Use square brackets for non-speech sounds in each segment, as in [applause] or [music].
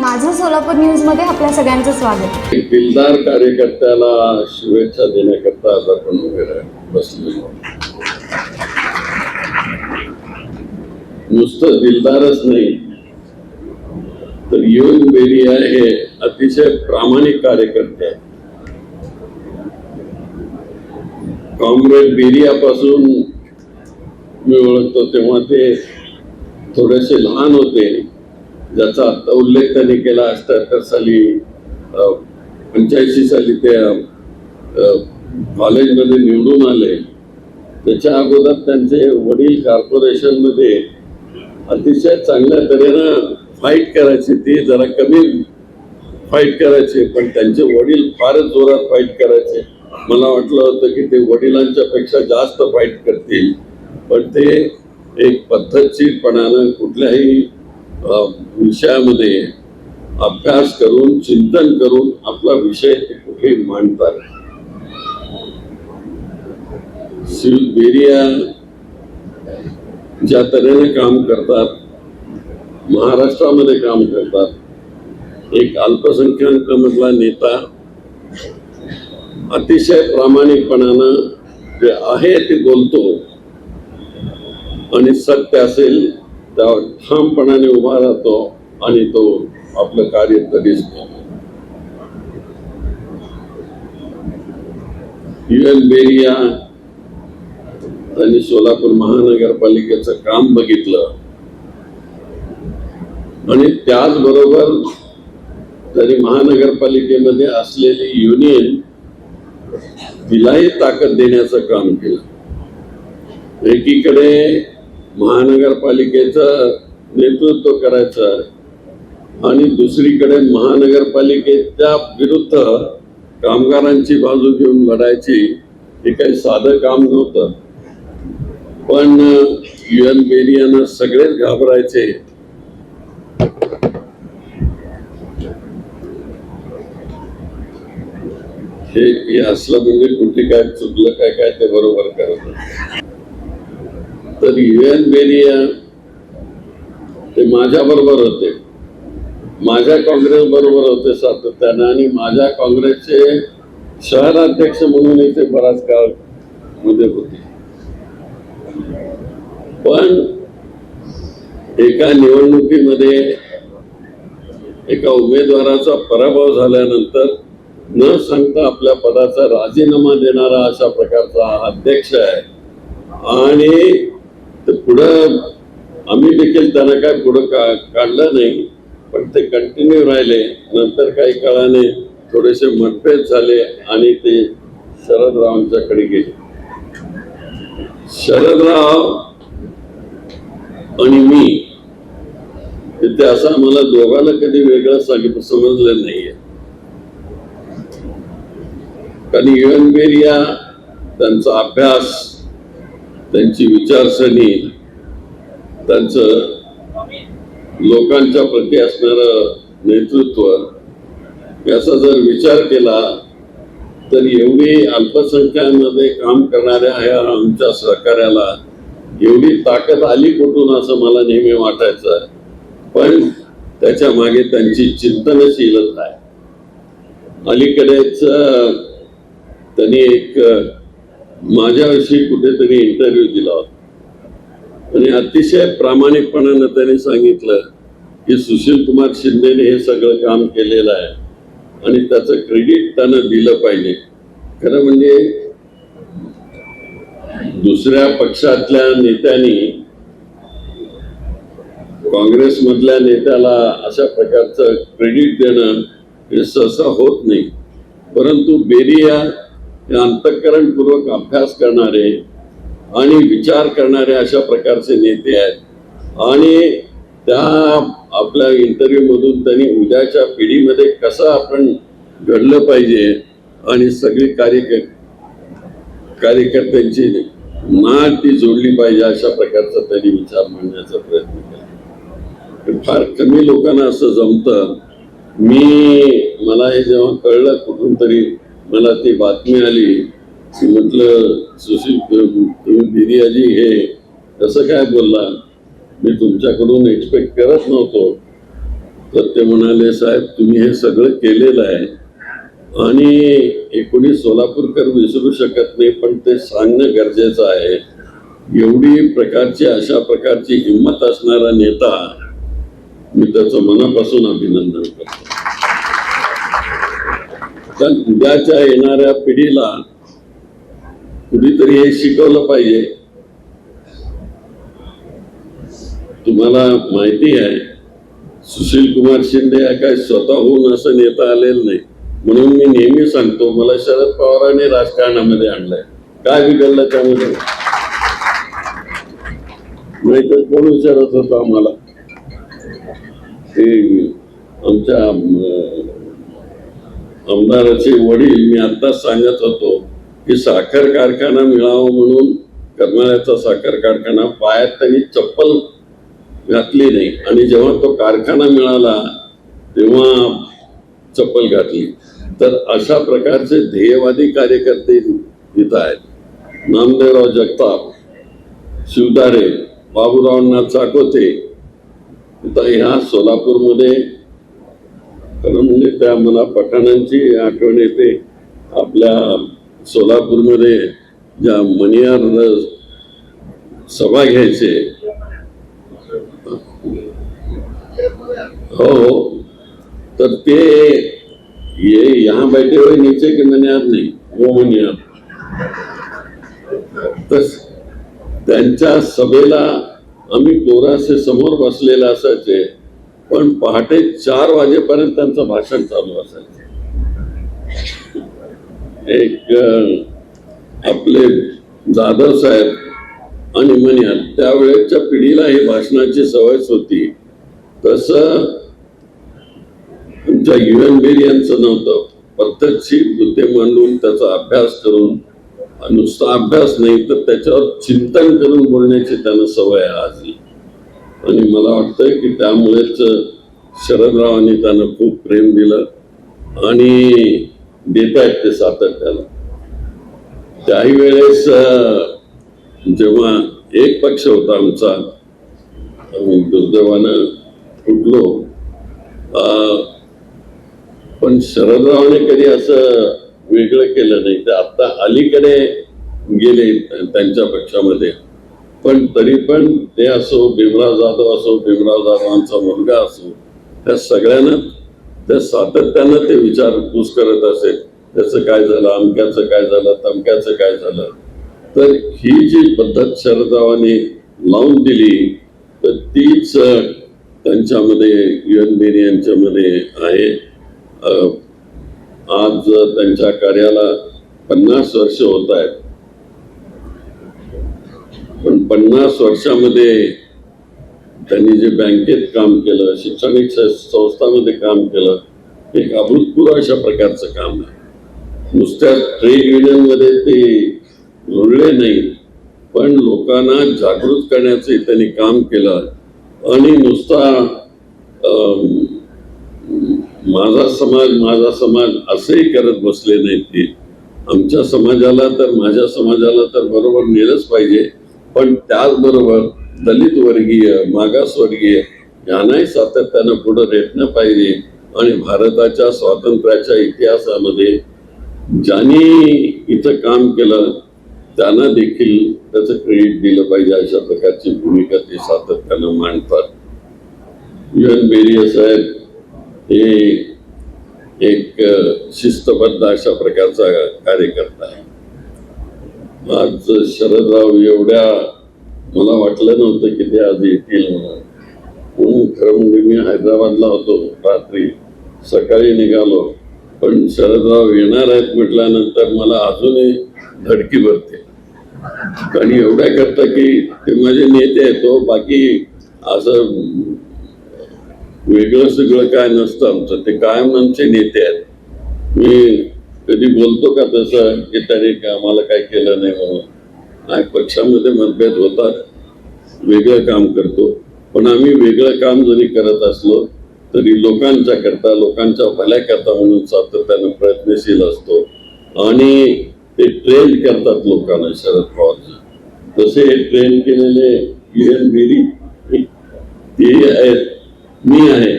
माझं सोलापूर न्यूजमध्ये आपल्या सगळ्यांचं स्वागत. दिलदार कार्यकर्त्याला शुभेच्छा देण्याकरता आज आपण उभे बसलो. नुसतं दिलदारच नाही. तर युन बेरिया हे अतिशय प्रामाणिक कार्यकर्ते आहेत. कॉम्रेड बेरियापासून मी ओळखतो तेव्हा ते थोडेसे लहान होते. ज्याचा आता उल्लेख त्यांनी केला अष्ट्याहत्तर साली पंच्याऐंशी साली ते कॉलेजमध्ये निवडून आले. त्याच्या अगोदर त्यांचे वडील कॉर्पोरेशनमध्ये अतिशय चांगल्या तऱ्हेनं फाईट करायचे ते जरा कमी फाईट करायचे पण त्यांचे वडील फारच जोरात फाईट करायचे. मला वाटलं होतं की ते वडिलांच्या पेक्षा जास्त फाईट करतील पण ते एक पद्धतशीरपणानं कुठल्याही विषयामध्ये अभ्यास करून चिंतन करून आपला विषय कुठे मांडतात सिलबेरिया ज्या तऱ्हेने काम करतात महाराष्ट्रामध्ये काम करतात एक अल्पसंख्याक मधला नेता अतिशय प्रामाणिकपणानं जे आहे ते बोलतो आणि सत्य असेल त्यावर ठामपणाने उभा राहतो आणि तो आपलं कार्य कधीच करतो बेरिया त्यांनी सोलापूर महानगरपालिकेचं काम बघितलं. आणि त्याचबरोबर त्यांनी महानगरपालिकेमध्ये असलेली युनियन तिलाही ताकद देण्याचं काम केलं. एकीकडे महानगरपालिकेचं नेतृत्व करायचं आणि दुसरीकडे महानगरपालिकेच्या विरुद्ध कामगारांची बाजू घेऊन लढायची हे काही साधं काम नव्हतं. पण युएन बेरियानं सगळेच घाबरायचे. हे असलं म्हणजे कुठे काय चुकलं काय काय ते बरोबर करत तर युएन बेरिया ते माझ्या बरोबर होते. माझ्या काँग्रेस बरोबर होते सातत्यानं आणि माझ्या काँग्रेसचे शहराध्यक्ष म्हणून ते बराच काळमध्ये होते. पण एका निवडणुकीमध्ये एका उमेदवाराचा पराभव झाल्यानंतर न सांगता आपल्या पदाचा राजीनामा देणारा अशा प्रकारचा अध्यक्ष आहे. आणि तर पुढं आम्ही देखील त्यांना काय पुढं का काढलं नाही पण ते कंटिन्यू राहिले. नंतर काही काळाने थोडेसे मतभेद झाले आणि ते शरदरावांच्याकडे गेले. शरदराव आणि मी ते असं मला दोघांना कधी वेगळं सांगितलं समजलं नाहीये. कारण युएन बेरिया त्यांचा अभ्यास त्यांची विचारसरणी त्यांचं लोकांच्या प्रती असणारं नेतृत्व याचा जर विचार केला तर एवढी अल्पसंख्यामध्ये काम करणाऱ्या ह्या आमच्या सहकार्याला एवढी ताकद आली कुठून असं मला नेहमी वाटायचं. पण त्याच्यामागे त्यांची चिंतनशीलता आहे. अलीकडेच त्यांनी एक माझ्याविषयी कुठेतरी इंटरव्ह्यू दिला होता. आणि अतिशय प्रामाणिकपणानं त्यांनी सांगितलं की सुशील कुमार शिंदेने हे सगळं काम केलेलं आहे आणि त्याचं क्रेडिट त्यानं दिलं पाहिजे. खरं म्हणजे दुसऱ्या पक्षातल्या नेत्यांनी काँग्रेसमधल्या नेत्याला अशा प्रकारचं क्रेडिट देणं हे सहसा होत नाही. परंतु बेरिया अंतःकरणपूर्वक अभ्यास करणारे आणि विचार करणारे अशा प्रकारचे नेते आहेत. आणि त्या आपल्या इंटरव्ह्यूमधून त्यांनी उद्याच्या पिढीमध्ये कसं आपण घडलं पाहिजे आणि सगळी कार्य कार्यकर्त्यांची नाळ ती जोडली पाहिजे अशा प्रकारचा त्यांनी विचार मांडण्याचा प्रयत्न केला. फार कमी लोकांना असं जमतं. मी मला हे जेव्हा कळलं कुठून तरी मला ती बातमी आली की म्हटलं सुशील तुम्ही बिरियाजी हे कसं काय बोलला? मी तुमच्याकडून एक्सपेक्ट करत नव्हतो. तर ते म्हणाले साहेब तुम्ही हे सगळं केलेलं आहे आणि एकोणीस सोलापूरकर विसरू शकत नाही पण ते सांगणं गरजेचं आहे. एवढी प्रकारची अशा प्रकारची हिंमत असणारा नेता मी त्याचं मनापासून अभिनंदन करतो. त्या उद्याच्या येणाऱ्या पिढीला कुणीतरी हे शिकवलं पाहिजे. तुम्हाला माहिती आहे सुशील कुमार शिंदे हा काय स्वतःहून असं नेता आलेलं नाही. म्हणून मी नेहमी सांगतो मला शरद पवारांनी राजकारणामध्ये आणलंय. काय बिघडलं त्यामध्ये? नाहीतर कोण विचारत होतो आम्हाला? ते आमच्या आमदाराचे वडील मी आत्ताच सांगत होतो की साखर कारखाना मिळावा म्हणून करमाळ्याचा साखर कारखाना पायात त्यांनी चप्पल घातली नाही. आणि जेव्हा तो कारखाना मिळाला तेव्हा चप्पल घातली. तर अशा प्रकारचे ध्येयवादी कार्यकर्ते तिथं आहेत. नामदेवराव जगताप शिवदारे बाबूरावांना चाकोते. ह्या सोलापूरमध्ये खरं म्हणजे त्या मला पठाणांची आठवण येते. आपल्या सोलापूरमध्ये ज्या मनियार सभा घ्यायचे. हो, हो तर ते ये यहाँ बैठे हुए नीचे के मनियार नाही वो मनियार तर त्यांच्या सभेला आम्ही पोरासे समोर बसलेले असायचे. पण पहाटे चार वाजेपर्यंत त्यांचं भाषण चालू असायचं. एक आपले जाधव साहेब आणि मनियार त्यावेळेच्या पिढीला ही भाषणाची सवयच होती. तसं आमच्या युएन बेरी यांचं नव्हतं. प्रत्यक्षी मुद्दे मांडून त्याचा अभ्यास करून नुसता अभ्यास नाही तर त्याच्यावर चिंतन करून बोलण्याची त्यांना सवय आहे आजही. आणि मला वाटतंय की त्यामुळेच शरदरावांनी त्यांना खूप प्रेम दिलं आणि देत आहेत ते सातत्याला त्याही वेळेस जेव्हा एक पक्ष होता आमचा आम्ही दुर्दैवानं फुटलो अं, पण शरदरावने कधी असं वेगळं केलं नाही. ते आता अलीकडे गेले त्यांच्या पक्षामध्ये. पण तरी पण ते असो भीमराव जाधव असो भीमराव जाधवांचा मुलगा असो त्या सगळ्यांना त्या सातत्यानं ते विचारपूस करत असेल त्याचं काय झालं अमक्याचं काय झालं तमक्याचं काय झालं. तर ही जी पद्धत शरदरावांनी लावून दिली तर तीच त्यांच्यामध्ये युएन बेरी यांच्यामध्ये आहे. आज त्यांच्या कार्याला पन्नास वर्ष होत आहेत. पण पन्नास वर्षामध्ये त्यांनी जे बँकेत काम केलं शैक्षणिक संस्थांमध्ये काम केलं एक अभूतपूर्व अशा प्रकारचं काम आहे. नुसत्या ट्रेड युनियनमध्ये ते रुळले नाही पण लोकांना जागृत करण्याचे त्यांनी काम केलं. आणि नुसता माझा समाज माझा समाज असंही करत बसले नाहीत ते. आमच्या समाजाला तर माझ्या समाजाला तर बरोबर नेलंच पाहिजे. पण त्याचबरोबर दलित वर्गीय मागासवर्गीय यांनाही सातत्यानं पुढे रेटणं पाहिजे आणि भारताच्या स्वातंत्र्याच्या इतिहासामध्ये ज्यांनी इथं काम केलं त्यांना देखील त्याचं क्रेडिट दिलं पाहिजे अशा प्रकारची भूमिका ते सातत्यानं मांडतात. युएन बेरिया साहेब हे एक शिस्तबद्ध अशा प्रकारचा कार्यकर्ता आहे. आज शरदराव एवढ्या मला वाटलं नव्हतं की ते आज येतील म्हणून. म्हणून खरं म्हणजे मी हैदराबादला होतो रात्री. सकाळी निघालो. पण शरदराव येणार आहेत म्हटल्यानंतर मला अजूनही धडकी भरते. आणि एवढ्या करता की ते माझे नेते आहेत तो बाकी असं वेगळं सगळं काय नसतं आमचं. ते कायम आमचे नेते आहेत. मी कधी बोलतो का तसं की त्याने आम्हाला काय केलं नाही म्हणून? नाही पक्षामध्ये मतभेद होतात. वेगळं काम करतो. पण आम्ही वेगळं काम जरी करत असलो तरी लोकांच्या करता लोकांच्या भल्या करता म्हणून सातत्यानं प्रयत्नशील असतो. आणि ते ट्रेन करतात लोकांना शरद पवारजी. तसे ट्रेन केलेले युएन बेरी ते आहेत. मी आहे.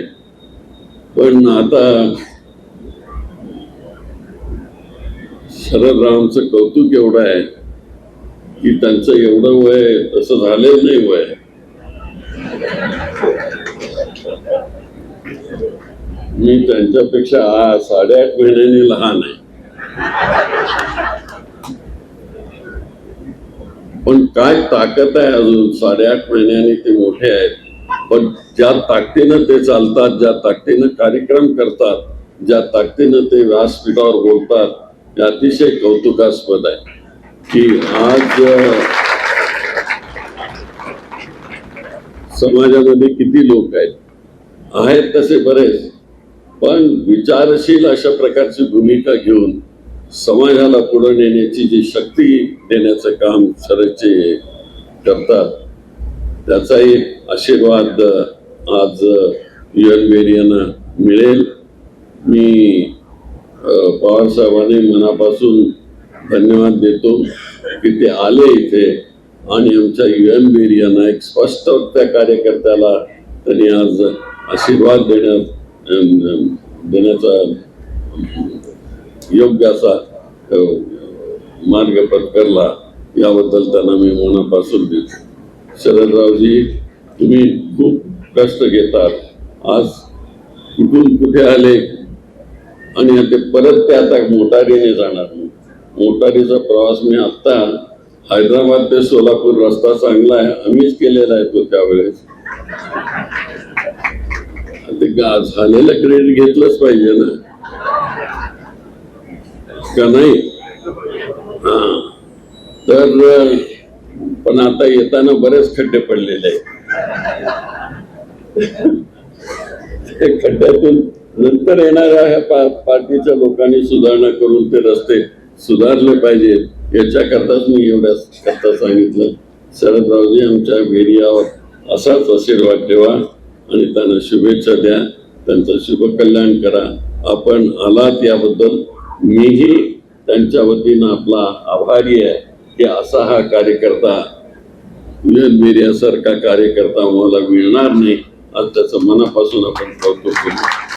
पण आता शरदरावांचं कौतुक एवढं आहे की त्यांचं एवढं वय तसं झालेलं नाही वय. मी त्यांच्यापेक्षा साडेआठ महिन्यांनी लहान आहे. पण काय ताकद आहे अजून? साडेआठ महिन्यांनी ते मोठे आहेत. पण ज्या ताकदीनं ते चालतात ज्या ताकदीनं कार्यक्रम करतात ज्या ताकदीनं ते व्यासपीठावर बोलतात हे अतिशय कौतुकास्पद आहे की आज समाजामध्ये किती लोक आहेत? आहेत तसे बरेच पण विचारशील अशा प्रकारची भूमिका घेऊन समाजाला पुढे नेण्याची जी शक्ती देण्याचं काम सरचे करतात त्याचा एक आशीर्वाद आज युएन मिळेल. मी पवारसाहेबांनी मनापासून धन्यवाद देतो की ते आले इथे आणि आमच्या युएन यांना एक स्पष्ट त्या कार्यकर्त्याला त्यांनी आज आशीर्वाद देण्यात देण्याचा योग्य असा मार्ग पत्करला याबद्दल त्यांना मी मनापासून देतो. शरदरावजी तुम्ही खूप कष्ट घेतात. आज कुठून कुठे आले? आणि ते परत ते आता मोटारीने जाणार. मोटारीचा प्रवास मी आता हैदराबाद ते सोलापूर रस्ता चांगला आहे आम्हीच केलेला आहे तो त्यावेळेस. ते गा- झालेलं क्रेडिट घेतलंच पाहिजे ना. का नाही? हा. तर पण आता येताना बरेच खड्डे पडलेले आहेत. ते [laughs] खड्ड्यातून नंतर येणाऱ्या ह्या पा पार्टीच्या लोकांनी सुधारणा करून ते रस्ते सुधारले पाहिजेत याच्याकरताच मी एवढ्या करता सांगितलं शरदरावजी आमच्या वेरियावर असाच आशीर्वाद ठेवा आणि त्यांना शुभेच्छा द्या. त्यांचं शुभकल्याण करा. आपण आलात याबद्दल. मीही त्यांच्या वतीनं आपला आभारी आहे की असा हा कार्यकर्ता मीडियासारखा कार्यकर्ता मला मिळणार नाही आज त्याचं मनापासून आपण कौतुक केलं